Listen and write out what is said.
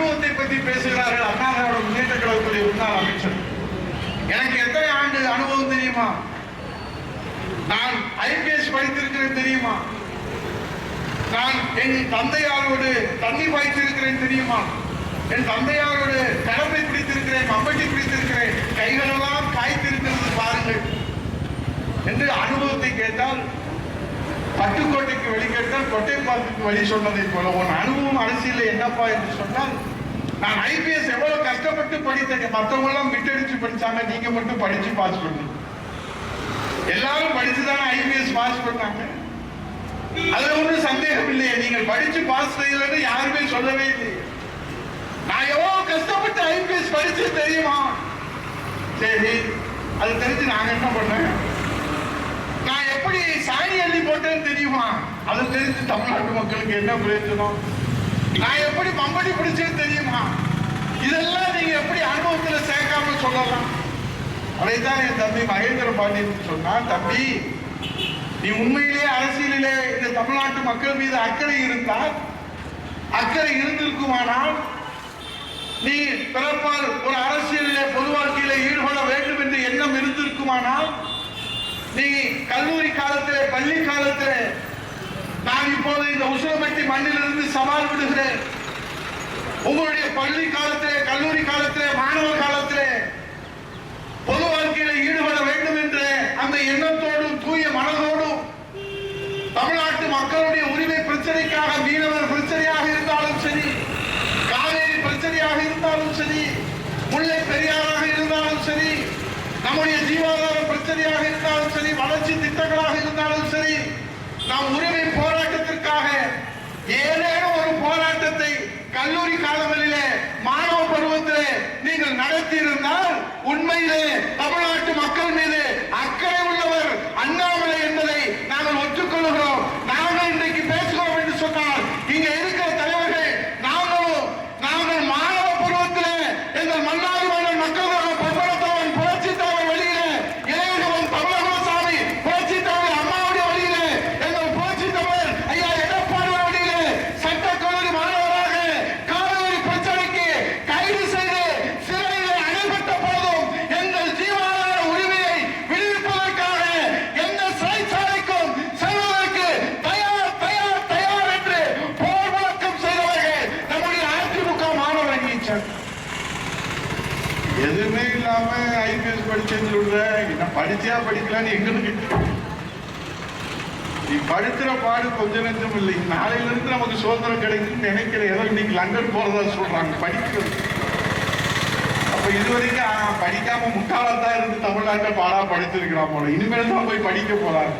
அனுபவத்தை பற்றி பேசுகிறார்கள் அண்ணா திராவிட முன்னேற்ற கழகத்துடைய முன்னாள் அமைச்சர். எனக்கு எத்தனை ஆண்டு அனுபவம் தெரியுமா? நான் ஐபிஎஸ் படித்திருக்கிறேன் தெரியுமா? நான் என் தந்தையாரோடு தண்ணி பாய்ச்சிருக்கிறேன் தெரியுமா? என் தந்தையாரோடு கடமை பிடித்திருக்கிறேன் மம்பட்டி பிடித்திருக்கிறேன் கைகளெல்லாம் காய்த்திருக்கிறது பாருங்கள். என்று அனுபவத்தை கேட்டால் பட்டுக்கோட்டைக்கு வழி கேட்டால் கொட்டைப்பாத்துக்கு வழி சொன்னதை போல உன் அனுபவம் அரசியல் என்னப்பா என்று சொன்னால் நான் ஐபிஎஸ் எவ்வளவு கஷ்டப்பட்டு படித்தேன் மற்றவங்க எல்லாம் விட்டடிச்சு படிச்சாங்க நீங்க மட்டும் படிச்சு பாஸ் பண்ணீங்க எல்லாரும் படிச்சுதானே ஐபிஎஸ் பாஸ் பண்ணாங்க. அதுல ஒன்றும் சந்தேகம் இல்லையே நீங்கள் படிச்சு பாஸ் செய்யலன்னு யாருமே சொல்லவே இல்லை நான் எவ்வளவு கஷ்டப்பட்டு ஐபிஎஸ் படிச்சு தெரியுமா? சரி அது தெரிஞ்சு நாங்க என்ன பண்ணேன்? நான் எப்படி சாணி அள்ளி போட்டேன்னு தெரியுமா? அது தெரிஞ்சு தமிழ்நாட்டு மக்களுக்கு என்ன பிரயோஜனம்? நான் எப்படி மம்படி பிடிச்சேன்னு தெரியுமா? அதைத்தான் என் தம்பி மகேந்திர பாண்டியன் சொன்னான் தம்பி நீ உண்மையிலேயே அரசியலிலே இந்த தமிழ்நாட்டு மக்கள் மீது அக்கறை இருந்தால் அக்கறை இருந்திருக்குமானால் நீ பிறப்பால் ஒரு அரசியலிலே பொது வாழ்க்கையிலே ஈடுபட வேண்டும் என்று எண்ணம் இருந்திருக்குமானால் நீ கல்லூரி காலத்திலே பள்ளி காலத்திலே நான் இப்போது இந்த உசுரமட்டி மண்ணிலிருந்து சவால் விடுகிறேன். உங்களுடைய பள்ளி காலத்திலே கல்லூரி காலத்திலே மாணவ காலத்திலே பொது வாழ்க்கையில ஈடுபட வேண்டும் என்ற அந்த எண்ணத்தோடும் தூய மனதோடும் தமிழ்நாட்டு மக்களுடைய உரிமை பிரச்சனைக்காக மீனவர் பிரச்சனையாக இருந்தாலும் சரி காவேரி பிரச்சனையாக இருந்தாலும் சரி முல்லை பெரியாராக இருந்தாலும் சரி நம்முடைய ஜீவாதார பிரச்சனையாக இருந்தாலும் சரி வளர்ச்சி திட்டங்களாக இருந்தாலும் சரி நாம் உரிமை போராட்டத்திற்காக ஏதேனும் ஒரு போராட்டத்தை கல்லூரி காலங்களிலே மாணவ பருவத்திலே நீங்கள் நடத்தியிருந்தால் உண்மையிலே தமிழ்நாட்டு மக்கள் மீது இல்லாம ஐபிஎஸ் படிச்சேன்னு சொல்ற. நான் படிச்சியா படிக்கலான்னு எங்களுக்கு நீ படுத்துற பாடு கொஞ்ச நஞ்சம் இல்லை. நாளையில இருந்து நமக்கு சுதந்திரம் கிடைக்கும்னு நினைக்கிற ஏதோ இன்னைக்கு லண்டன் போறதா சொல்றாங்க படிக்கிறது. அப்ப இது வரைக்கும் படிக்காம முட்டாளத்தான் இருந்து தமிழ்நாட்டை பாடா படிச்சிருக்கிறான் போல. இனிமேல் தான் போய் படிக்க போறாரு